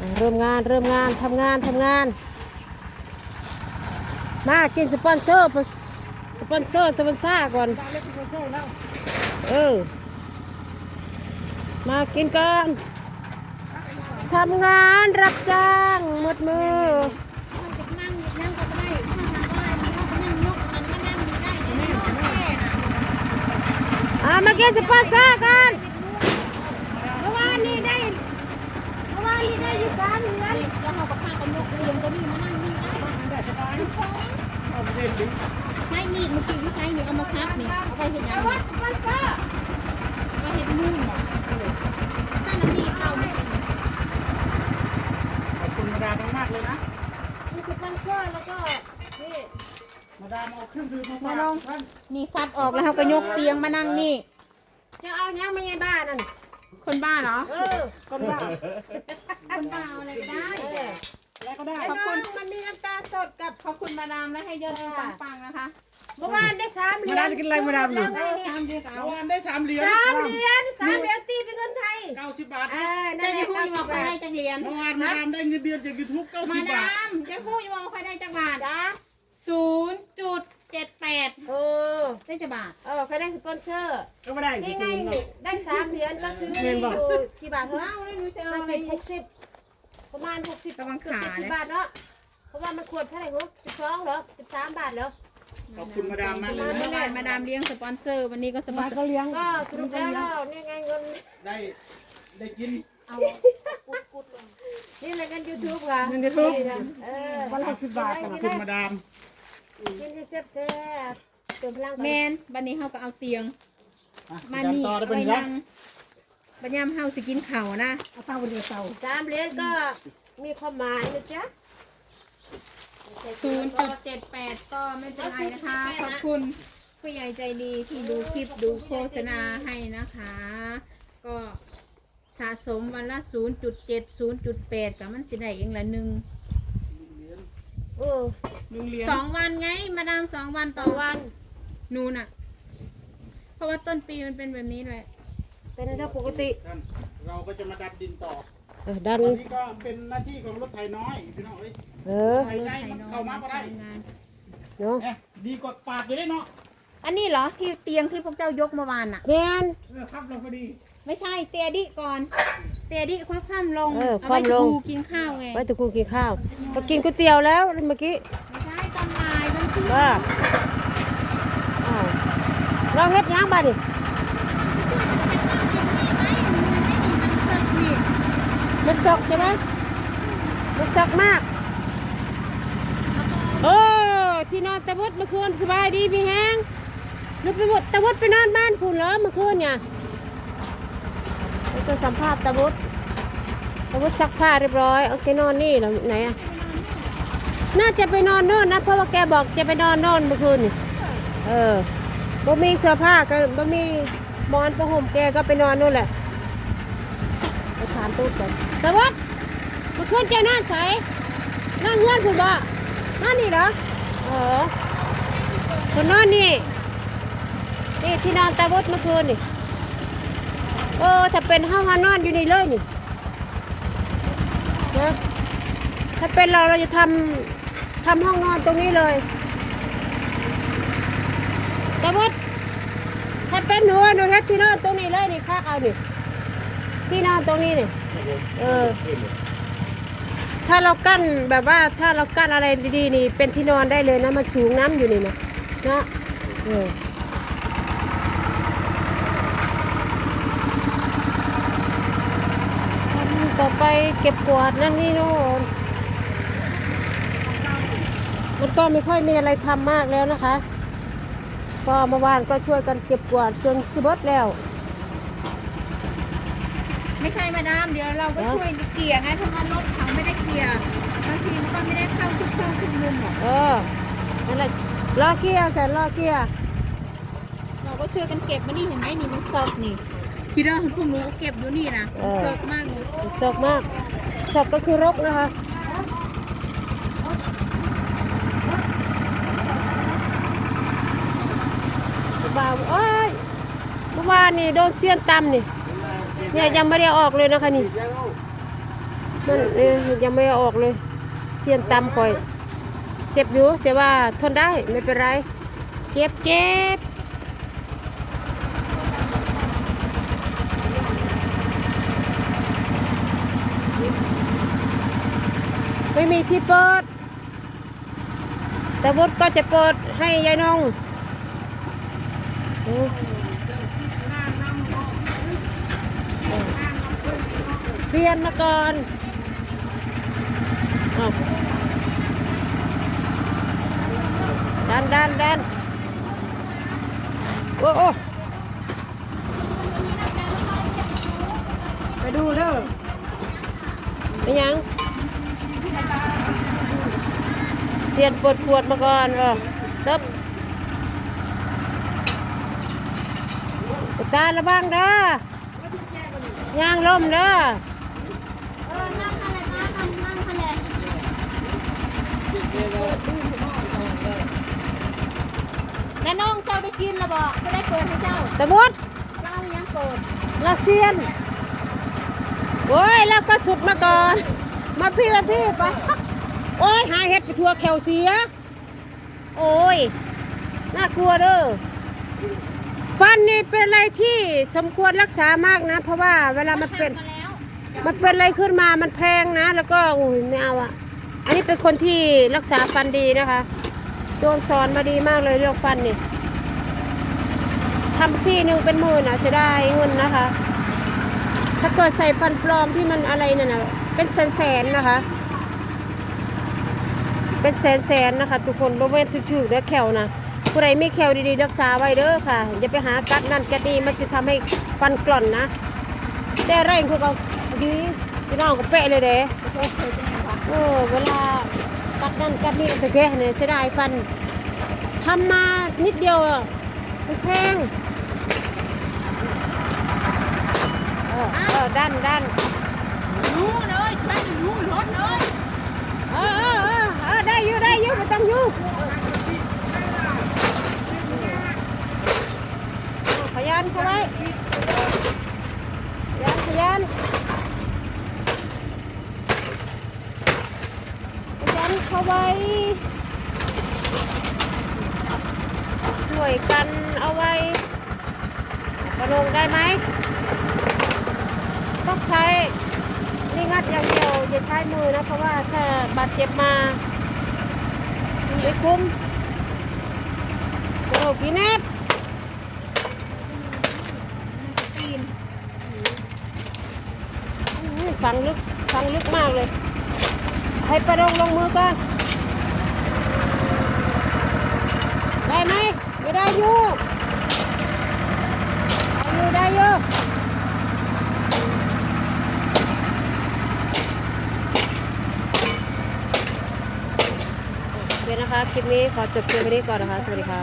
อ่าเริ่มงานเริ่มงานทำงานทำงาน มากินสปอนเซอร์สปอนเซอร์สปอนซ่าก่อนเออมากินกันทำงานรับจ้างหมดมือมันจะนั่งนั่งก็ไม่ได้ถ้าทำว่ามันก็นั่งนกมันก็นั่งอยู่ได้แต่นกแค่น่ะอ่ามากินสปอนเซอร์กันเมื่อวานนี้ได้ เมื่อวานนี้ได้อยู่สามเดือนแล้วเราก็พากันนกเรียงก็นี่มานั่งนี่ได้ใช้มีดเมื่อกี้ที่ใช้นี่เอามาซับนี่เอาไปเห็นยังวัดสปอนเซอร์เอาเห็นมุ่งบ่ถ้าน้ำมีเราไม่เป็นขอบคุณมาดามมากเลยนะมีสปอนเซอร์แล้วก็นี่มาดามเอาเครื่องดื่มมาฝากท่านนี่ซับออกแล้วเขาก็ยกเตียงมานั่งนี่จะเอาเนี้ยไมาในบ้านนั่น คนบ้าเหรอ เออคนบ้าคนบ้าเอาอะไรก็ได้เออแล้วก็ได้ไอ้น้องมันมีน้ำตาลสดกับขอบคุณมาดามและให้ยอดปังๆนะคะ เมื่อวานได้สามเหรียญมาดามกินอะไรมาดามหนึ่งเออสามเดือนเอาเมื่อวานได้สามเหรียญสามเหรียญสามเหรียญตีเป็นเงินไทยเก้าสิบบาทเออนั่จะนแหจะละพูดเก้าอยู่สิว่าบใครบาทได้จักเหรียญเมื่อวานมาดามได้เงินเดือนจากยูทูบเก้ามาสิบบาดาทมจะพูดอยู่ว่าใครได้จักบาทจ้าศูนย์จุดเจ็ ดแปดโอ้ได้จักบาทเออใครได้สปอนเซอร์ก็ไม่ได้นี่ไงได้สามเหรียญก็ซื้ออยู่กี่บาทเท่าว้าวนี่หนูจะเอาห้าอะไรสิบหกสิบประมาณหกสิบระวังขาสิเลบยบาทเนาะเพราะว่ามันขวดเท่าไหร่ลูกสิบสองเหรอสิบสามบาทเหรอ ขอบคุณมาดามมากเลยเมื่อนะวานมาดามเลี้ยงสปอนเซอร์ วันนี้ก็สปอนเซอร์เลี้ยงก็สรุปแล้วก็นี่ไงเงินได้ได้กินเอานี่แหละเงินยูทูบค่ะเงิน YouTube เออวันละสิบบาทขอบคุณมาดาม กินที่แซ่บแซ่บเติมพลังแมนวันนี้เขาก็เอาเตียงอะมาดามนี่ต่อได้เอาเป็นไว้ไรนั่งบัญญัมเฮาสิกินข้าวนะเอาเต้าเดียวเต้าสามเหรียญก็มีความหมายนะจ๊ะศูนย์จุดเจ็ดแปดก็ไม่เป็นไรนะคะ ขอบคุณผู้ใหญ่ใจดีที่ดูคลิปดูโฆษณาให้นะคะ ก็สะสมวันละ 0.7 0.8กับมันสิได้เองละหนึ่ง เออลุงเลี้ยงสองวันไง มาดามสองวันต่ต่ออวันวันนูนอะ เพราะว่าต้นปีมันเป็นแบบนี้แหละ เป็นเรื่องปกติท่านเราก็จะมาดับดินต่อเออดันอันนี้ก็เป็นหน้าที่ของรถไถน้อยพี่น้องเอ้ยเออ ไถใหญ่มันเข้ามาก็ได้งานเนาะเนี่ยดีกว่าปาดเลยเนาะอันนี้เหรอที่เตียงที่พวกเจ้ายกเมื่อวานอะ แมนเออครับเราพอดี ไม่ใช่เตียดิก่อน เตียดิคว่ำคว่ำลง เออเอาไว้คว่ำลงดูกินข้าวไงไว้ตะกูกินข้าวก็กินก๋วยเตี๋ยวแล้วเมื่อกี้ไม่ใช่ตอนบ่ายตอนเที่ยงว่าอ้าวเราเฮ็ดหยังบ้านี่นี่มันสกใช่ไหมมันสกมาก โอ้ที่นอนตะวุดเมื่อคืนสบายดีพี่แฮงนึกไปหมดตะวุดไปนอนบ้านคุณเหรอเมื่อคืนเนี่ย ไปตัวสัมภาษณ์ตะวุดตะวุดซักผ้าเรียบร้อยเอาแกนอนนี่เหรอไหนอะน่าจะไปนอนโน่นนะ เพราะว่าแกบอกจะไปนอนโน่นเมื่อคืนนี่เออบ่มีเสื้อผ้าก็บ่มีหมอนผ้าห่มแกก็ไปนอนนู่นแหละไปถามตู้ก่อนต่ว่าเมื่อคืนเจ้านอนใสนอนเงื่อนคุณบ่นอนนี่เหรอเออคุณนอนนี่นี่ที่นอนตาบดเมื่อคืนนี่ เออถ้าเป็นห้องนอนอยู่นี่เลยนี่นะถ้าเป็นเราเราจะทำทำห้องนอนตรงนี้เลยตาบดถ้าเป็นหัวหนูเฮ็ดที่นอนตรงนี้เลยนี่คักเอานี่ที่นอนตรงนี้นี่เออ ถ้าเรากั้นแบบว่าถ้าเรากั้นอะไรดีๆนี่ เป็นที่นอนได้เลยนะมันสูงน้ำอยู่นี่นะนะเออ ต่อไปเก็บกวาดนั่นนี่โน่นมันก็ไม่ค่อยมีอะไรทำมากแล้วนะคะ ก็เมื่อวานก็ช่วยกันเก็บกวาดจนสิเบิดแล้ว ไม่ใช่มาดามเดี๋ยวเราก็ช่วยเกลี่ยไงเพราะว่ารถเขาไม่ได้เกลี่ยบางทีมันก็ไม่ได้เข้าทุกซอกทุกมุมหรอกเออนั่นแหละล้อเกียร์แสนล้อเกียร์เราก็ช่วยกันเก็บมานี่เห็นไหมนี่มันซอกนี่คิดว่าพวกหนูเก็บอยู่นี่นะมันซอกมากเลย สกมากสกก็คือรกนะคะบ่าวโอ้ยเมื่อวานนี่โดนเสี้ยนตำนี่เนี่ยยังไม่ได้ออกเลยนะคะนี่มันเอ้ยยังไม่เอาออกเลย เสียนตำคอย เจ็บอยู่แต่ว่าทนได้ไม่เป็นไร เจ็บเจ็บ ไม่มีที่เปิด แต่วุฒก็จะเปิดให้ยายนงเซียนมาก่อนดันดันดันโอ้โอ้ไปดูเด้อ ป็นหยังเซียนปวดปวดมาก่อนเออเติบตาระวังเด้อย่างลมเด้อเออนั่งอะไรนะนั่งนั่งอะไรน้าน้องเจ้าได้กินแล้วบอกไม่ได้เปิดให้เจ้าตะบุดเจ้ายังเปิดเราเซียน โอ้ยแล้วก็สุดมาก่อน มาพี่มาพี่ไปโอ้ยหาเห็ดไปทัวแขวเสีย โอ้ยน่ากลัวเด้อฟันนี่เป็นอะไรที่สมควรรักษามากนะ เพราะว่าเวลามันเป็นมันเป็นอะไรขึ้นมามันแพงนะ แล้วก็อุ้ยไม่เอาอะอันนี้เป็นคนที่รักษาฟันดีนะคะโดนสอนมาดีมากเลยเรื่องฟันนี่ทำซี่หนึ่งเป็นหมื่นอะเสียดายเงินนะคะ ถ้าเกิดใส่ฟันปลอมที่มันอะไรนั่นน่ะเป็นแสนๆนะคะ เป็นแสนๆนะคะทุกคนบ่แม่นชื่อๆเด้อแขวนะผู้ใดมีแขวดีๆรักษาไว้เด้อค่ะอย่าไปหากัดนั่นกัดนี่มันจะทำให้ฟันกร่อนนะ แต่แรงพวกเราดีพี่น้องก็เป๊ะเลยเด้เออเวลากัดนั่นกัดนี่ตะแกเนี่ยเสียดายฟันทำมานิดเดียวมันแพง เออเออดันดันรู้เลยช่วยรู้รถเลยเออเออเออเออได้อยู่ได้อยู่ไม่ต้องอยู่ขยันเข้าไว้ขยันขยันขยันเข้าไว้ช่วยกันเอาไว้กระลงได้ไหม ต้องใช้นี่งัดอย่างเดียวอย่าใช้มือนะ เพราะว่าถ้าบาดเจ็บมาไม่คุ้มกระโหลกกี่แนบตีนอื้อฝังลึกฝังลึกมากเลย ให้ประดงลงมือก่อน ได้ไหมไม่ได้อยู่ได้อยู่ได้อยู่โอเคนะคะ คลิปนี้ขอจบเพียงแค่นี้ก่อนนะคะ สวัสดีค่ะ